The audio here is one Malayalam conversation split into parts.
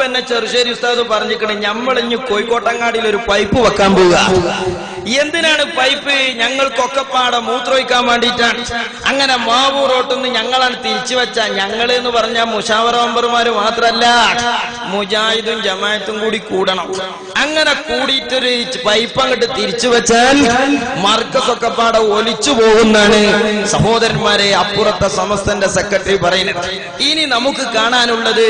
എന്നെ ചെറുശ്ശേരി ഉസ്താദ് പറഞ്ഞിക്കണേ ഞമ്മളിഞ്ഞ് കോഴിക്കോട്ടങ്ങാടിയിൽ ഒരു പൈപ്പ് വെക്കാൻ പോവുക. എന്തിനാണ് പൈപ്പ് ഞങ്ങൾക്കൊക്കെ പാടെ മൂത്രമൊഴിക്കാൻ വേണ്ടിയിട്ടാണ്? അങ്ങനെ മാവു റോട്ടിന്ന് ഞങ്ങളാണ് തിരിച്ചു വെച്ച ഞങ്ങൾ എന്ന് പറഞ്ഞ മുഷാവറമ്പർമാര് മാത്രല്ല മുജാഹിദും ജമായത്തും കൂടി കൂടണം. അങ്ങനെ കൂടിയിട്ടൊരു പൈപ്പ് അങ്ങോട്ട് തിരിച്ചു വെച്ചാൽ മർക്കസൊക്കെ പാടെ ഒലിച്ചു പോകുന്നാണ് സഹോദരന്മാരെ അപ്പുറത്തെ സമസ്തന്റെ സെക്രട്ടറി പറയുന്നത്. ഇനി നമുക്ക് കാണാനുള്ളത്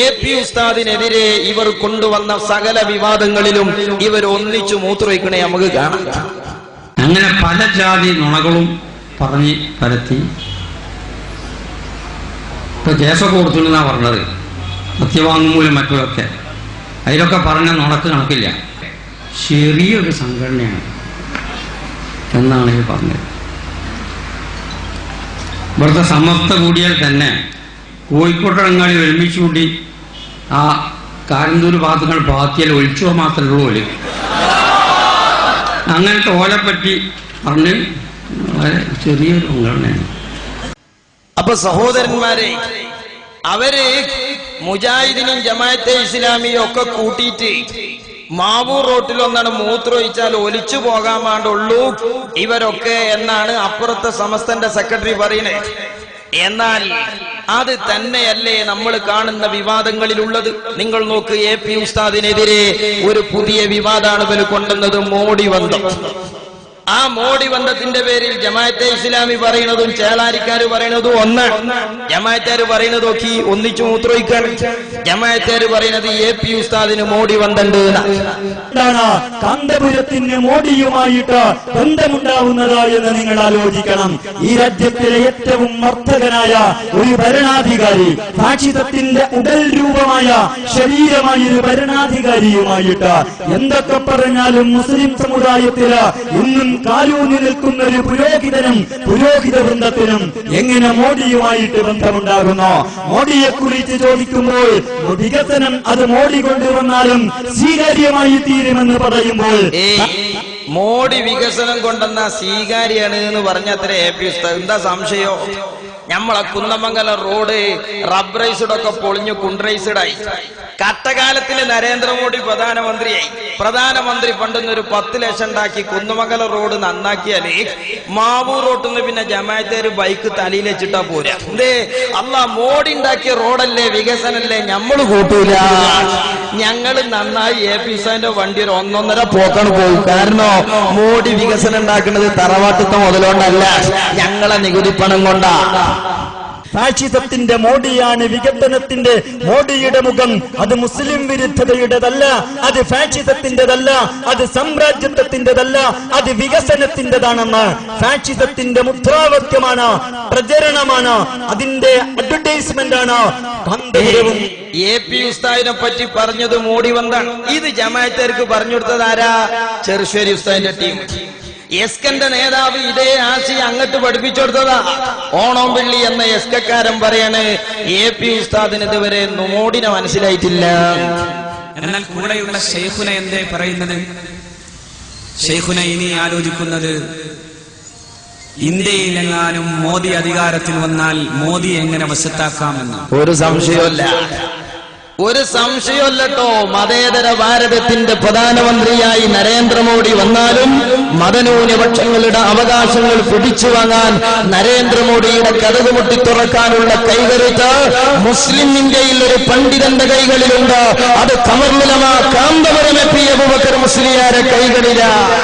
എ പി ഉസ്താദിനെതിരെ ഇവർ കൊണ്ടുവന്ന സകല വിവാദങ്ങളിലും ഇവർ ഒന്നിച്ചു മൂത്രവയ്ക്കണേ നമുക്ക് കാണാം. അങ്ങനെ പല ജാതി നുണകളും പറഞ്ഞ് പരത്തി. ഇപ്പൊ കേസൊക്കെ കൊടുത്തുണ്ടെന്നാ പറഞ്ഞത്. സത്യവാങ്മൂലം മറ്റുമൊക്കെ. അതിലൊക്കെ പറഞ്ഞ നുണക്ക് കണക്കില്ല. ചെറിയൊരു സംഘടനയാണ്. എന്നാണ് ഈ പറഞ്ഞത്. ഇവിടുത്തെ സമസ്ത കൂടിയാൽ തന്നെ കോഴിക്കോട്ടങ്ങാടി ഒരുമിച്ച് കൂടി ആ കാരന്തൂർ ഭാഗത്തുകൾ പാത്തിയാൽ ഒഴിച്ചോ മാത്രമേ ഉള്ളൂ ഓൽ അങ്ങനത്തെ ഓലെപ്പറ്റി പറഞ്ഞ് വളരെ ചെറിയൊരു പങ്കാണ് അപ്പൊ സഹോദരന്മാരെ അവർ മുജാഹിദിനും ജമാഅത്തെ ഇസ്ലാമിയും ഒക്കെ കൂട്ടിയിട്ട് മാവൂർ റോട്ടിൽ ഒന്നാണ് മൂത്രമൊഴിച്ചാൽ ഒലിച്ചു പോകാൻ വേണ്ടുള്ളൂ. ഇവരൊക്കെ എന്നാണ് അപ്പുറത്തെ സമസ്തന്റെ സെക്രട്ടറി പറയുന്നത്. എന്നാൽ അത് തന്നെയല്ലേ നമ്മൾ കാണുന്ന വിവാദങ്ങളിലുള്ളത്? നിങ്ങൾ നോക്ക് എ പി ഉസ്താദിനെതിരെ ഒരു പുതിയ വിവാദാണ് ഇവർ കൊണ്ടുവന്നത് മോഡി ബന്ധം ആ മോഡി ബന്ധത്തിന്റെ പേരിൽ ജമാഅത്തെ ഇസ്ലാമി പറയുന്നതും ചേളാരിക്കാർ പറയുന്നതും ഒന്ന്. പറയുന്നത് നോക്കി ഒന്നിച്ചു മൂത്രോയിക്കാൻ ജമാഅത്താര് പറയുന്നത് എ പി ഉസ്താദിന് മോഡി ബന്ധമുണ്ട്. എന്താണ് കാന്തപുരത്തിന് മോടിയുമായിട്ട് ബന്ധമുണ്ടാവുന്നത് എന്ന് നിങ്ങൾ ആലോചിക്കണം. ഈ രാജ്യത്തിലെ ഏറ്റവും മർദ്ദകനായ ഒരു ഭരണാധികാരി ഫാഷിസത്തിന്റെ ഉടൽ രൂപമായ ശരീരമായ ഒരു ഭരണാധികാരിയുമായിട്ട് എന്തൊക്കെ പറഞ്ഞാലും മുസ്ലിം സമുദായത്തിൽ ഇന്നും കാലൂന്നി നിൽക്കുന്ന ഒരു പുരോഹിതനും പുരോഹിത വൃന്ദത്തിനും എങ്ങനെ മോഡിയുമായിട്ട് ബന്ധമുണ്ടാകുന്നു? മോഡിയെ കുറിച്ച് ചോദിക്കുമ്പോൾ വികസനം അത് മോഡി കൊണ്ടുവന്നാലും സ്വീകാര്യമായി തീരുമെന്ന് പറയുമ്പോൾ മോഡി വികസനം കൊണ്ടെന്ന സ്വീകാര്യാണ് എന്ന് പറഞ്ഞത്ര എന്താ സംശയോ? നമ്മളെ കുന്നമംഗലം റോഡ് റബ്ബറൈസ്ഡൊക്കെ പൊളിഞ്ഞു കുണ്ട്രൈസിഡായി കട്ടകാലത്തിൽ നരേന്ദ്രമോദി പ്രധാനമന്ത്രിയായി. പ്രധാനമന്ത്രി പണ്ടുന്ന ഒരു പത്ത് ലക്ഷം ഉണ്ടാക്കി കുന്നമംഗലം റോഡ് നന്നാക്കിയാൽ മാവൂർ റോട്ടിൽ നിന്ന് പിന്നെ ജമാഅത്തേര് ബൈക്ക് തലയിൽ വെച്ചിട്ടാ പോരാ. എന്തേ? അല്ല മോഡി ഉണ്ടാക്കിയ റോഡല്ലേ വികസനല്ലേ ഞമ്മൾ കൂട്ടൂല. ഞങ്ങൾ നന്നായി എ പി സാന്റെ വണ്ടി ഒരു ഒന്നൊന്നര പോക്കാണ് പോകും കാരണം മോഡി വികസനം ഉണ്ടാക്കുന്നത് തറവാട്ടത്തെ മുതലുകൊണ്ടല്ല ഞങ്ങളെ നികുതി പണം കൊണ്ടാ. ഫാഷിസത്തിന്റെ മോഡിയാണ് വികസനത്തിന്റെ മോഡിയുടെ മുഖം. അത് മുസ്ലിം വിരുദ്ധതയുടേതല്ല അത് ഫാഷിസത്തിന്റേതല്ല അത് സാമ്രാജ്യത്വത്തിന്റേതല്ല അത് വികസനത്തിന്റേതാണെന്ന് ഫാഷിസത്തിന്റെ മുദ്രാവാക്യമാണ് പ്രചരണമാണ് അതിന്റെ അഡ്വർടൈസ്മെന്റ് ആണ് എ പി ഉസ്താദിനെ പറ്റി പറഞ്ഞത് മോഡി വന്നാണ് ഇത് ജമാഅത്തേർക്ക് പറഞ്ഞു കൊടുത്തത് ആരാ? ചെറുശ്ശേരി ഉസ്താദിന്റെ ടീം. എസ്കന്റെ നേതാവ് ഇതേ ആശയം അങ്ങോട്ട് പഠിപ്പിച്ചെടുത്തതാ. ഓണം പിള്ളി എന്ന എസ്കക്കാരൻ പറയാണ് എ പി ഉസ്താദിന് ഇതുവരെ നോടിനെ മനസ്സിലായിട്ടില്ല. എന്നാൽ കൂടെയുള്ള ഷെയ്ഖുന എന്തേ പറയുന്നത്? ഷെയ്ഖുന ഇനി ആലോചിക്കുന്നത് ഇന്ത്യയിലെങ്ങാനും മോദി അധികാരത്തിൽ വന്നാൽ മോദി എങ്ങനെ വശത്താക്കാമെന്ന് ഒരു സംശയമല്ല ഒരു സംശയമല്ലട്ടോ മതേതര ഭാരതത്തിന്റെ പ്രധാനമന്ത്രിയായി നരേന്ദ്രമോദി വന്നാലും മതന്യൂനപക്ഷങ്ങളുടെ അവകാശങ്ങൾ പിടിച്ചു വാങ്ങാൻ നരേന്ദ്രമോദിയുടെ കഥകുമുട്ടി തുറക്കാനുള്ള കൈകരുത്ത് മുസ്ലിം ഇന്ത്യയിൽ ഒരു പണ്ഡിതന്റെ കൈകളിലുണ്ട്. അത് കമർമുലമ കാന്തപുരം അബൂബക്കർ മുസ്ലിയാരെ കൈകളില.